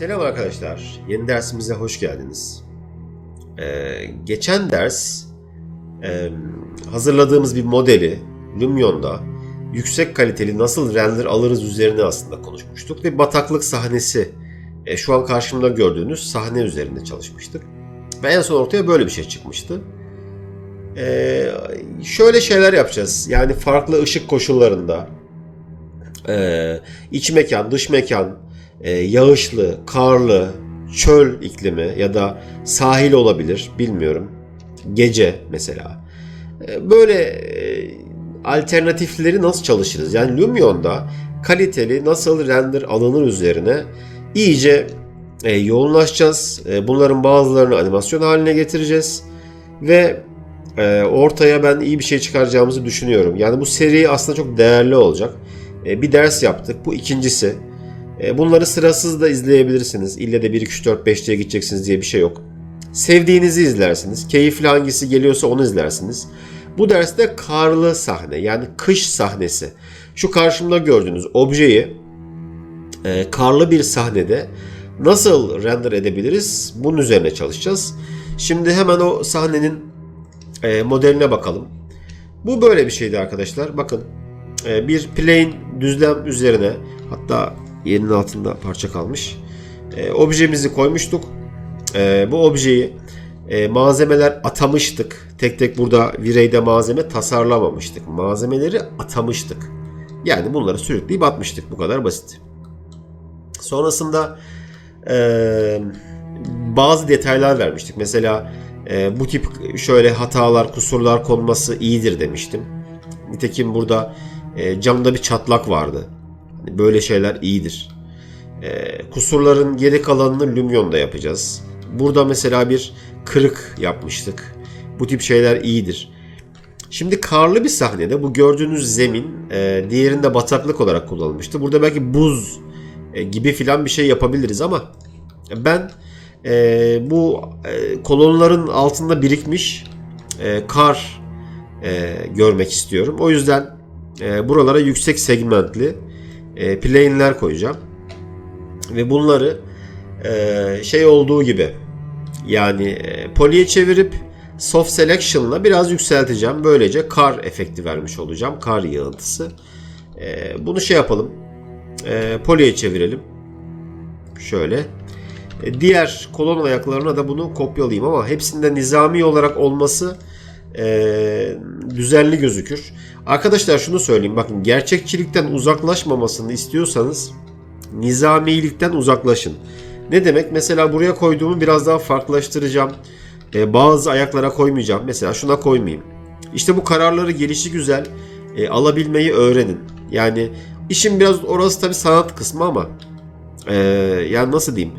Selam arkadaşlar. Yeni dersimize hoş geldiniz. Ee, geçen ders e, hazırladığımız bir modeli Lumion'da yüksek kaliteli nasıl render alırız üzerine aslında konuşmuştuk ve bataklık sahnesi e, şu an karşımda gördüğünüz sahne üzerinde çalışmıştık. Ve en son ortaya böyle bir şey çıkmıştı. Ee, şöyle şeyler yapacağız. Yani farklı ışık koşullarında e, iç mekan, dış mekan, e, yağışlı, karlı, çöl iklimi ya da sahil olabilir bilmiyorum. Gece mesela. E, böyle e, alternatifleri nasıl çalışırız? Yani Lumion'da kaliteli nasıl render alınır üzerine iyice e, yoğunlaşacağız. E, bunların bazılarını animasyon haline getireceğiz. Ve ortaya ben iyi bir şey çıkaracağımızı düşünüyorum. Yani bu seri aslında çok değerli olacak. Bir ders yaptık. Bu ikincisi. E, bunları sırasız da izleyebilirsiniz. İlle de 1, 2, 3, 4, 5 diye gideceksiniz diye bir şey yok. Sevdiğinizi izlersiniz. Keyifli hangisi geliyorsa onu izlersiniz. Bu derste karlı sahne yani kış sahnesi. Şu karşımda gördüğünüz objeyi e, karlı bir sahnede nasıl render edebiliriz? Bunun üzerine çalışacağız. Şimdi hemen o sahnenin e, modeline bakalım. Bu böyle bir şeydi arkadaşlar. Bakın bir plane düzlem üzerine hatta yerinin altında parça kalmış. E, objemizi koymuştuk. E, bu objeyi e, malzemeler atamıştık. Tek tek burada vireyde malzeme tasarlamamıştık. Malzemeleri atamıştık. Yani bunları sürükleyip atmıştık. Bu kadar basit. Sonrasında e, bazı detaylar vermiştik. Mesela e, bu tip şöyle hatalar, kusurlar konması iyidir demiştim. Nitekim burada e, camda bir çatlak vardı. Hani böyle şeyler iyidir. E, kusurların geri kalanını Lumion'da yapacağız. Burada mesela bir kırık yapmıştık. Bu tip şeyler iyidir. Şimdi karlı bir sahnede bu gördüğünüz zemin e, diğerinde bataklık olarak kullanılmıştı. Burada belki buz e, gibi filan bir şey yapabiliriz ama ben e, bu e, kolonların altında birikmiş e, kar e, görmek istiyorum. O yüzden e, buralara yüksek segmentli e, plane'ler koyacağım. Ve bunları e, şey olduğu gibi yani e, poly'e çevirip soft selection'la biraz yükselteceğim. Böylece kar efekti vermiş olacağım. Kar yağıntısı. E, bunu şey yapalım. E, poly'e çevirelim. Şöyle. E, diğer kolon ayaklarına da bunu kopyalayayım ama hepsinde nizami olarak olması e, düzenli gözükür. Arkadaşlar şunu söyleyeyim bakın gerçekçilikten uzaklaşmamasını istiyorsanız nizamilikten uzaklaşın. Ne demek? Mesela buraya koyduğumu biraz daha farklılaştıracağım. E, bazı ayaklara koymayacağım. Mesela şuna koymayayım. İşte bu kararları gelişi güzel e, alabilmeyi öğrenin. Yani işin biraz orası tabi sanat kısmı ama e, yani nasıl diyeyim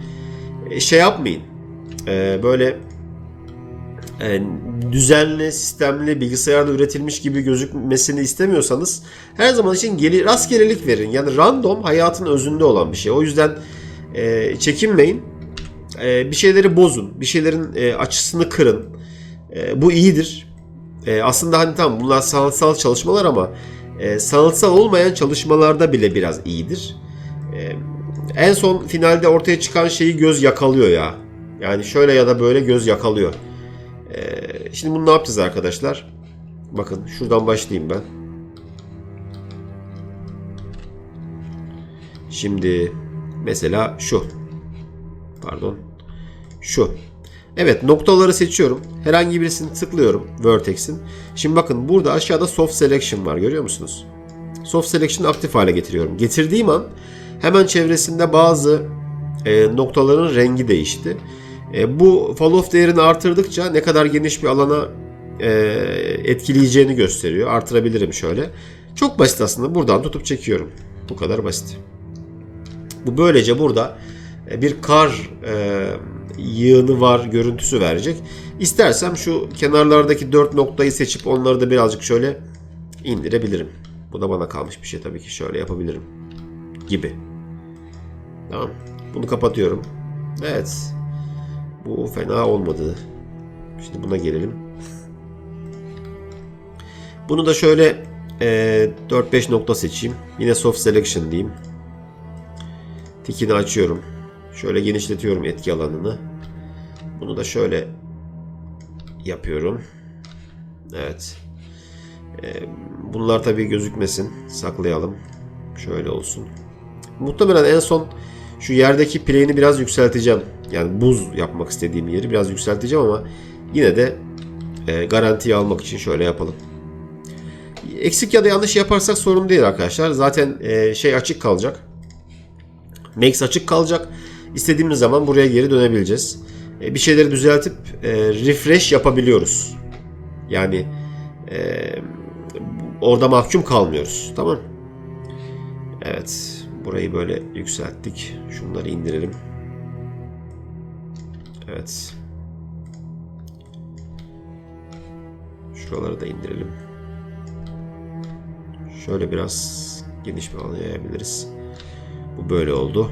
e, şey yapmayın. E, böyle e, düzenli, sistemli, bilgisayarda üretilmiş gibi gözükmesini istemiyorsanız her zaman için geri, rastgelelik verin. Yani random hayatın özünde olan bir şey. O yüzden e, çekinmeyin. E, bir şeyleri bozun. Bir şeylerin e, açısını kırın. E, bu iyidir. E, aslında hani tamam bunlar sanatsal çalışmalar ama e, sanatsal olmayan çalışmalarda bile biraz iyidir. E, en son finalde ortaya çıkan şeyi göz yakalıyor ya. Yani şöyle ya da böyle göz yakalıyor. Ee, şimdi bunu ne yapacağız arkadaşlar? Bakın şuradan başlayayım ben. Şimdi mesela şu. Pardon. Şu. Evet noktaları seçiyorum. Herhangi birisini tıklıyorum. Vertex'in. Şimdi bakın burada aşağıda soft selection var. Görüyor musunuz? Soft selection'ı aktif hale getiriyorum. Getirdiğim an hemen çevresinde bazı e, noktaların rengi değişti. E, bu fall off değerini artırdıkça ne kadar geniş bir alana e, etkileyeceğini gösteriyor. Artırabilirim şöyle. Çok basit aslında. Buradan tutup çekiyorum. Bu kadar basit. Bu böylece burada e, bir kar e, yığını var görüntüsü verecek. İstersem şu kenarlardaki dört noktayı seçip onları da birazcık şöyle indirebilirim. Bu da bana kalmış bir şey tabii ki şöyle yapabilirim. Gibi. Tamam. Bunu kapatıyorum. Evet. Bu fena olmadı. Şimdi buna gelelim. Bunu da şöyle e, 4-5 nokta seçeyim. Yine soft selection diyeyim. Tikini açıyorum. Şöyle genişletiyorum etki alanını. Bunu da şöyle yapıyorum. Evet. Ee, bunlar tabii gözükmesin. Saklayalım. Şöyle olsun. Muhtemelen en son şu yerdeki plane'i biraz yükselteceğim. Yani buz yapmak istediğim yeri biraz yükselteceğim ama yine de e, garantiye almak için şöyle yapalım. Eksik ya da yanlış yaparsak sorun değil arkadaşlar. Zaten e, şey açık kalacak. Max açık kalacak. İstediğimiz zaman buraya geri dönebileceğiz. E, bir şeyleri düzeltip e, refresh yapabiliyoruz. Yani e, orada mahkum kalmıyoruz. Tamam. Evet. Burayı böyle yükselttik. Şunları indirelim. Evet. Şuraları da indirelim. Şöyle biraz geniş bir alan yayabiliriz. Bu böyle oldu.